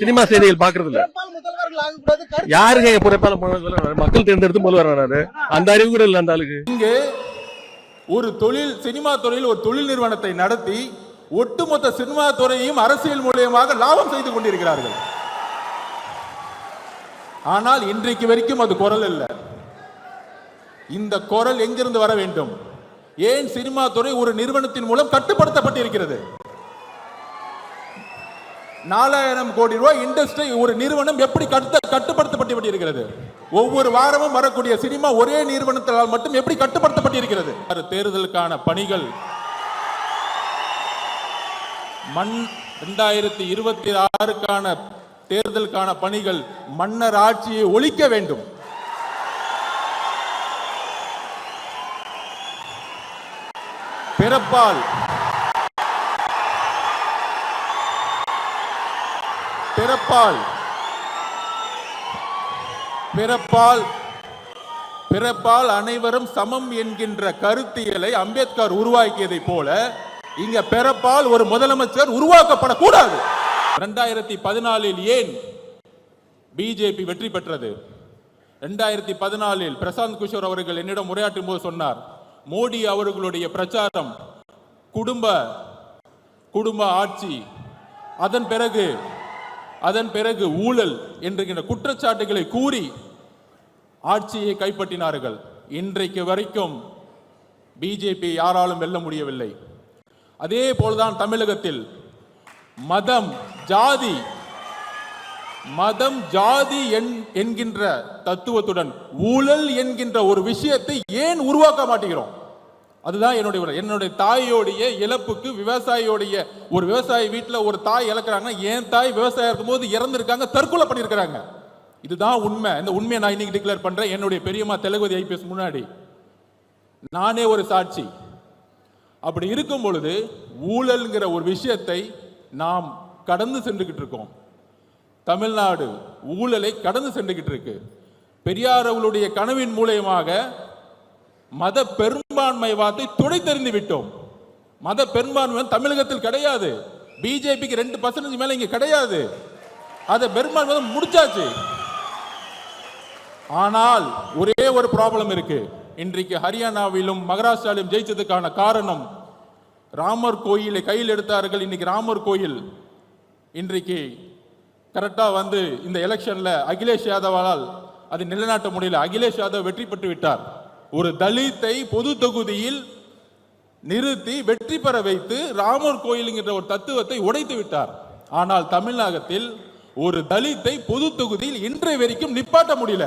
Cinema செய்திகள் பாக்குறது இல்ல யாருங்க எங்க புறப்பால மக்கள் தேர்ந்தெடுத்து முதல்வர் வராரு அந்த அறிவு கூட இல்ல அந்த ஆளுக்கு. இங்கே ஒரு தொழில் சினிமா துறையில் ஒரு தொழில் நிறுவனத்தை நடத்தி ஒட்டுமொத்த சினிமா துறையையும் அரசியல் மூலியமாக லாபம் செய்து கொண்டிருக்கிறார்கள். ஆனால் இன்றைக்கு வரைக்கும் அது குரல் அல்ல இந்த குரல் எங்கிருந்து வர வேண்டும்? ஏன் சினிமா துறை ஒரு நிறுவனத்தின் மூலம் கட்டுப்படுத்தப்பட்டிருக்கிறது? நாலாயிரம் கோடி ரூபாய் இண்டஸ்ட்ரி ஒரு நிறுவனம் எப்படி கட்டு கட்டுப்படுத்தப்பட்டிருக்கிறது ஒவ்வொரு வாரமும் வரக்கூடிய சினிமா ஒரே நிறுவனத்தால் மட்டும் எப்படி கட்டுப்படுத்தப்பட்டிருக்கிறது தேர்தலுக்கான பணிகள். மண் இரண்டாயிரத்தி இருபத்தி ஆறுக்கான தேர்தலுக்கான பணிகள் மன்னர் ஆட்சியை ஒழிக்க வேண்டும். பிறப்பால் பிறப்பால். பிறப்பால். பிறப்பால் அனைவரும் சமம் என்கின்ற கருத்தியலை அம்பேத்கர் உருவாக்கியதை போல இங்க பிறப்பால் ஒரு முதலமைச்சர் உருவாக்கப்படக்கூடாது. இரண்டாயிரத்தி பதினாலில் ஏன் பிஜேபி வெற்றி பெற்றது? ரெண்டாயிரத்தி பதினாலில் பிரசாந்த் கிஷோர் அவர்கள் என்னிடம் உரையாற்றும் போது சொன்னார் மோடி அவர்களுடைய பிரச்சாரம் குடும்ப குடும்ப ஆட்சி அதன் பிறகு அதன் பிறகு ஊழல் என்கின்ற குற்றச்சாட்டுகளை கூறி ஆட்சியை கைப்பற்றினார்கள். இன்றைக்கு வரைக்கும் பிஜேபி யாராலும் வெல்ல முடியவில்லை. அதே போல்தான் தமிழகத்தில் மதம் ஜாதி மதம் ஜாதி என்கின்ற தத்துவத்துடன் ஊழல் என்கின்ற ஒரு விஷயத்தை ஏன் உருவாக்க மாட்டேங்கிறோம்? அதுதான் என்னுடைய என்னுடைய தாயோடைய இழப்புக்கு விவசாயியோடைய ஒரு விவசாயி வீட்டில் ஒரு தாய் இழக்கிறாங்கன்னா என் தாய் விவசாயம் இருக்கும்போது இறந்துருக்காங்க தற்கொலை பண்ணியிருக்கிறாங்க. இதுதான் உண்மை. இந்த உண்மையை நான் இன்னைக்கு டிக்ளேர் பண்ணுறேன் என்னுடைய பெரியம்மா தெலுங்குதி ஐபிஎஸ் முன்னாடி. நானே ஒரு சாட்சி. அப்படி இருக்கும் பொழுது ஊழல்ங்கிற ஒரு விஷயத்தை நாம் கடந்து சென்றுகிட்டு இருக்கோம். தமிழ்நாடு ஊழலை கடந்து சென்றுகிட்டு இருக்கு. பெரியார் அவர்களுடைய கனவின் மூலயமாக மத பெரும்பான்மைவாதத்தை தெரிந்து விட்டோம். மத பெரும்பான்மை தமிழகத்தில் கிடையாது. பிஜேபிக்கு ரெண்டு பர்சன்டேஜ் மேலே இங்கே கிடையாது. அதை பெரும்பான்மை முடிச்சாச்சு. ஆனால் ஒரே ஒரு ப்ராப்ளம் இருக்கு. இன்றைக்கு ஹரியானாவிலும் மகாராஷ்டிராவிலும் ஜெயிச்சதுக்கான காரணம் ராமர் கோயிலை கையில் எடுத்தார்கள் இன்னைக்கு ராமர் கோயில். இன்றைக்கு கரெக்டாக வந்து இந்த எலெக்ஷனில் அகிலேஷ் யாதவால் அதை நிலைநாட்ட முடியல. அகிலேஷ் யாதவ் வெற்றி பெற்று விட்டார். ஒரு தலித்தை பொது தொகுதியில் நிறுத்தி வெற்றி பெற வைத்து ராமர் கோயிலுங்கிற ஒரு தத்துவத்தை உடைத்து விட்டார். ஆனால் தமிழகத்தில் ஒரு தலித்தை பொது தொகுதியில் இன்றைய வரைக்கும் நிப்பாட்ட முடியல.